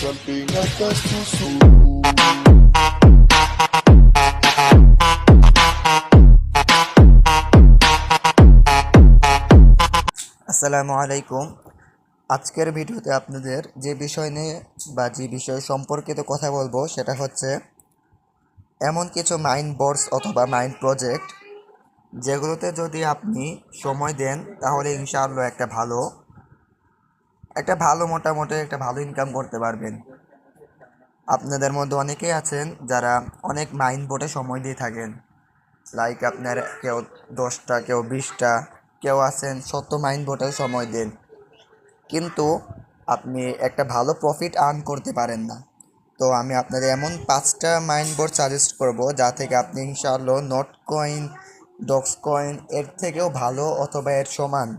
jumping like a susu. আসসালামু আলাইকুম আজকের ভিডিওতে আপনাদের যে বিষয় নিয়ে বা যে বিষয় সম্পর্কিত কথা বলব সেটা হচ্ছে, এমন কিছু মাইন্ড বোর্ডস অথবা মাইন্ড প্রজেক্ট যেগুলোতে যদি আপনি সময় দেন তাহলে ইনশাআল্লাহ একটা ভালো একটা ভালো মোটামুটি একটা ভালো ইনকাম করতে পারবেন। আপনাদের মধ্যে অনেকেই আছেন যারা অনেক মাইন্ড বোর্ডে সময় দিয়ে থাকেন। লাইক আপনার কেউ দশটা, কেউ বিশটা, কেউ আছেন শত মাইন্ড বোর্ডে সময় দেন। কিন্তু আপনি একটা ভালো প্রফিট আর্ন করতে পারেন না। তো আমি আপনাদের এমন পাঁচটা মাইন্ড বোর্ড সাজেস্ট করব যা থেকে আপনি ইনশাআল্লাহ নট কয়েন ডক্স কয়েন এর থেকেও ভালো অথবা এর সমান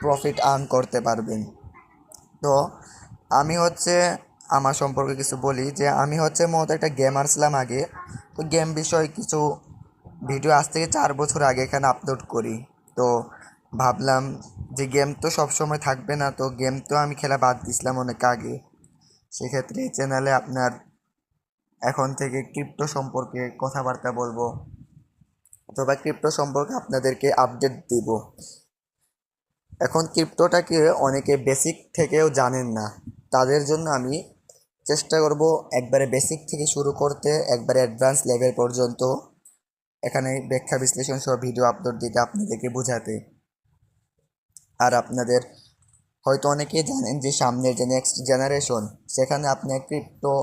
প্রফিট আর্ন করতে পারবেন। তো আমি হচ্ছে আমার সম্পর্কে কিছু বলি যে আমি হচ্ছে মূলত একটা গেমার ছিলাম আগে। তো গেম বিষয়ে কিছু ভিডিও আজ থেকে চার বছর আগে এখানে আপলোড করি। তো ভাবলাম যে গেম তো সবসময় থাকবে না, তো গেম তো আমি খেলা বাদ দিছিলাম অনেক আগে। সেক্ষেত্রে চ্যানেলে আপনার এখন থেকে ক্রিপ্টো সম্পর্কে কথাবার্তা বলব। অথবা ক্রিপ্টো সম্পর্কে আপনাদেরকে আপডেট দিব। এখন ক্রিপ্টোটাকে অনেকে বেসিক থেকেও জানেন না। তাদের জন্য আমি চেষ্টা করব একবারে বেসিক থেকে শুরু করতে, একবারে অ্যাডভান্স লেভেল পর্যন্ত। এখানে ব্যাখ্যা বিশ্লেষণ সহ ভিডিও আপলোড দিতে আপনাদেরকে বোঝাতে। আর আপনাদের হয়তো অনেকেই জানেন যে সামনের যে নেক্সট জেনারেশন সেখানে আপনার ক্রিপ্টো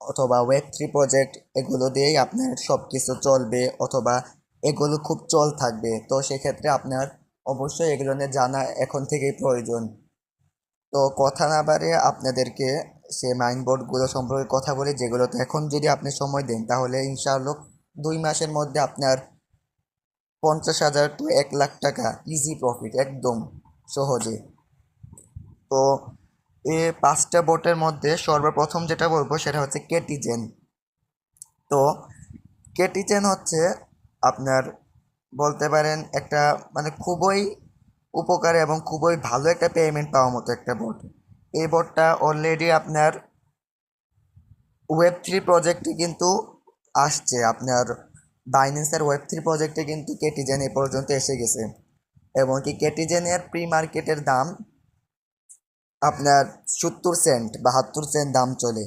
অথবা ওয়েব থ্রি প্রজেক্ট এগুলো দিয়েই আপনার সব কিছু চলবে অথবা এগুলো খুব চল থাকবে। তো সেক্ষেত্রে আপনার অবশ্যই এগুলো নিয়ে জানা এখন থেকেই প্রয়োজন। তো কথা না বাড়ে আপনাদেরকে সে মাইন্ড বোর্ডগুলো সম্পর্কে কথা বলি, যেগুলোতে এখন যদি আপনি সময় দেন, তাহলে ইনশাআল্লাহ দুই মাসের মধ্যে আপনার পঞ্চাশ হাজার টু এক লাখ টাকা ইজি প্রফিট একদম সহজে। তো এ পাঁচটা বোটের মধ্যে সর্বপ্রথম যেটা বলব, সেটা হচ্ছে কেটিজেন তো কেটিজেন হচ্ছে আপনার বলতে পারেন একটা মানে খুবই উপকারী এবং খুবই ভালো একটা পেমেন্ট পাওয়ার মতো একটা বোট এই বোটটা অলরেডি আপনার ওয়েব থ্রি প্রজেক্টে কিন্তু আসছে। আপনার বাইন্যান্সের ওয়েব থ্রি প্রজেক্টে কিন্তু কেটিজেন এ পর্যন্ত এসে গেছে। এবং কি কেটিজেনের প্রি মার্কেটের দাম আপনার সত্তর সেন্ট বাহাত্তর সেন্ট দাম চলে।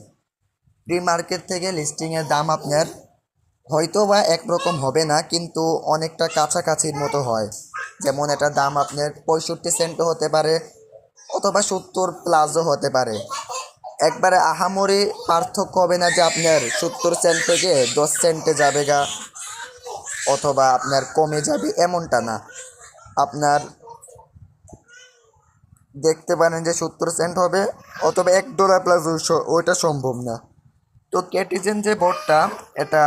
প্রি মার্কেট থেকে লিস্টিংয়ের দাম আপনার হয়তো বা একরকম হবে না, কিন্তু অনেকটা কাছাকাছির মতো হয়। যেমন এটার দাম আপনার পঁয়ষট্টি সেন্টও হতে পারে, অথবা সত্তর প্লাসও হতে পারে। একবারে আহামরি পার্থক্য হবে না যে আপনার সত্তর সেন্ট থেকে দশ সেন্টে যাবে গা, অথবা আপনার কমে যাবে এমনটা না। আপনার দেখতে পারেন যে সত্তর সেন্ট হবে, অথবা এক ডলার প্লাস ওইটা সম্ভব না। তো কেটিজেন যে বোর্ডটা এটা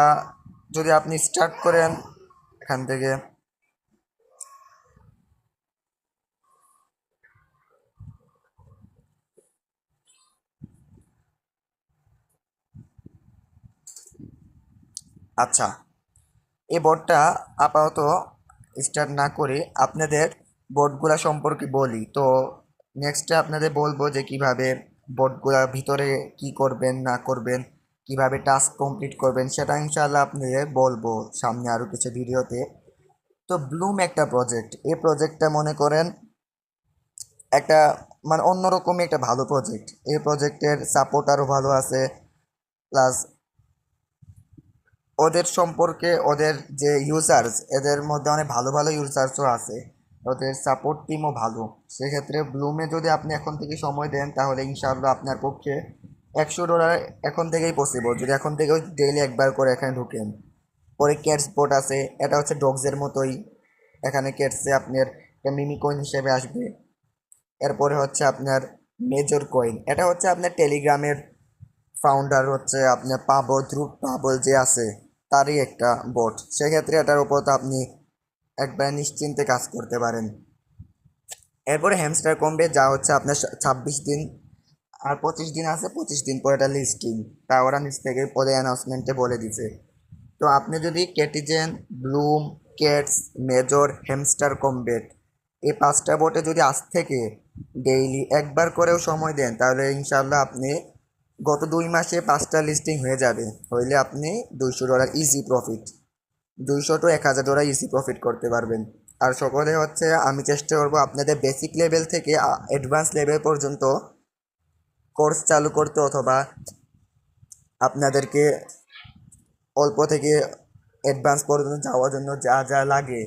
যদি আপনি স্টার্ট করেন, এখান থেকে। আচ্ছা এই বোর্ডটা আপাতত স্টার্ট না করে আপনাদের বোর্ডগুলা সম্পর্কে বলি। তো নেক্সটে আপনাদের বলব যে কীভাবে বোর্ডগুলার ভিতরে কি করবেন, না করবেন। কীভাবে টাস্ক কমপ্লিট করবেন সেটা ইনশাআল্লাহ আপনাদের বলব সামনে আরও কিছু ভিডিওতে। তো ব্লুম একটা প্রজেক্ট, এই প্রজেক্টটা মনে করেন একটা মানে অন্যরকমই একটা ভালো প্রজেক্ট। এই প্রজেক্টের সাপোর্ট আরও ভালো আছে প্লাস ওদের সম্পর্কে ওদের যে ইউজার্স এদের মধ্যে অনেক ভালো ভালো ইউজার্সও আছে, ওদের সাপোর্ট টিমও ভালো। সেক্ষেত্রে ব্লুমে যদি আপনি এখন থেকে সময় দেন, তাহলে ইনশাআল্লাহ আপনার পক্ষে একশো ডলার এখন থেকেই পসিবল যদি এখন থেকেও ডেইলি একবার করে এখানে ঢুকেন। পরে ক্যাটস বোট আছে, এটা হচ্ছে ডগসের মতোই। এখানে ক্যাটসে আপনার মিমি কয়েন হিসেবে আসবে। এরপরে হচ্ছে আপনার মেজর কয়েন এটা হচ্ছে আপনার টেলিগ্রামের ফাউন্ডার হচ্ছে আপনার পাবল ধ্রুব পাবল যে আছে, তারই একটা বোট সেক্ষেত্রে এটার উপর তো আপনি একবার নিশ্চিন্তে কাজ করতে পারেন। এরপরে হ্যামস্টার কমবে যা হচ্ছে আপনার ছাব্বিশ দিন আর পঁচিশ দিন আছে, পঁচিশ দিন পর এটা লিস্টিং তা ওরা নিচ থেকে পরে অ্যানাউন্সমেন্টে বলে দিছে। তো আপনি যদি Catizen Blum Cats Major Hamster Kombat এই পাঁচটা বোটে যদি আজ থেকে ডেইলি একবার করেও সময় দেন, তাহলে ইনশাল্লাহ আপনি গত দুই মাসে পাঁচটা লিস্টিং হয়ে যাবে। হইলে আপনি দুইশো ডলার ইজি প্রফিট দুইশো টু এক হাজার ডলার ইজি প্রফিট করতে পারবেন। আর সকলে হচ্ছে, আমি চেষ্টা করব আপনাদের বেসিক লেভেল থেকে অ্যাডভান্স লেভেল পর্যন্ত কোর্স চালু করতে অথবা আপনাদেরকে অল্প থেকে অ্যাডভান্স পর্যন্ত যাওয়ার জন্য যা যা লাগে,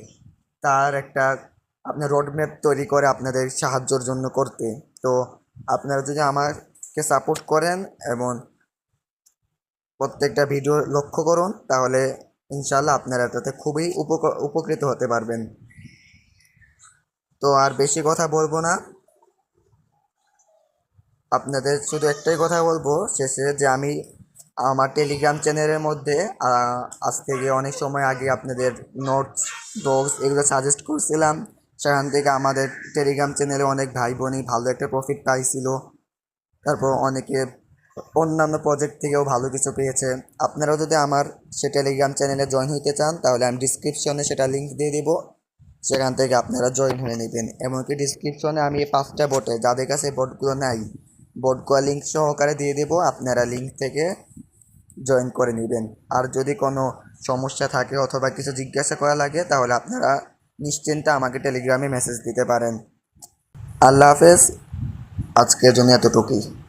তার একটা আপনার রোডম্যাপ তৈরি করে আপনাদের সাহায্যর জন্য করতে। তো আপনারা যদি আমাকে সাপোর্ট করেন এবং প্রত্যেকটা ভিডিও লক্ষ্য করুন, তাহলে ইনশাল্লাহ আপনারা তাতে খুবই উপক- উপকৃত হতে পারবেন। তো আর বেশি কথা বলব না। আপনাদের শুধু একটাই কথা বলব, শেষে যে আমি আমার টেলিগ্রাম চ্যানেলের মধ্যে আজ থেকে অনেক সময় আগে আপনাদের নোটস বক্স এগুলো সাজেস্ট করছিলাম। সেখান থেকে আমাদের টেলিগ্রাম চ্যানেলে অনেক ভাই বোনই ভালো একটা প্রফিট পাইছিল। তারপর অনেকে অন্যান্য প্রজেক্ট থেকেও ভালো কিছু পেয়েছে। আপনারাও যদি আমার সে টেলিগ্রাম চ্যানেলে জয়েন হইতে চান, তাহলে আমি ডিসক্রিপশনে সেটা লিঙ্ক দিয়ে দিব। সেখান থেকে আপনারা জয়েন হয়ে নেবেন। এমনকি ডিসক্রিপশনে আমি পাঁচটা বোটে যাদের কাছে বোটগুলো নাই বোটগুলো লিঙ্ক সহকারে দিয়ে দেবো, আপনারা লিঙ্ক থেকে জয়েন করে নেবেন। আর যদি কোনো সমস্যা থাকে অথবা কিছু জিজ্ঞাসা করা লাগে, তাহলে আপনারা নিশ্চিন্তে আমাকে টেলিগ্রামে মেসেজ দিতে পারেন। আল্লাহ হাফেজ, আজকের জন্য এতটুকুই।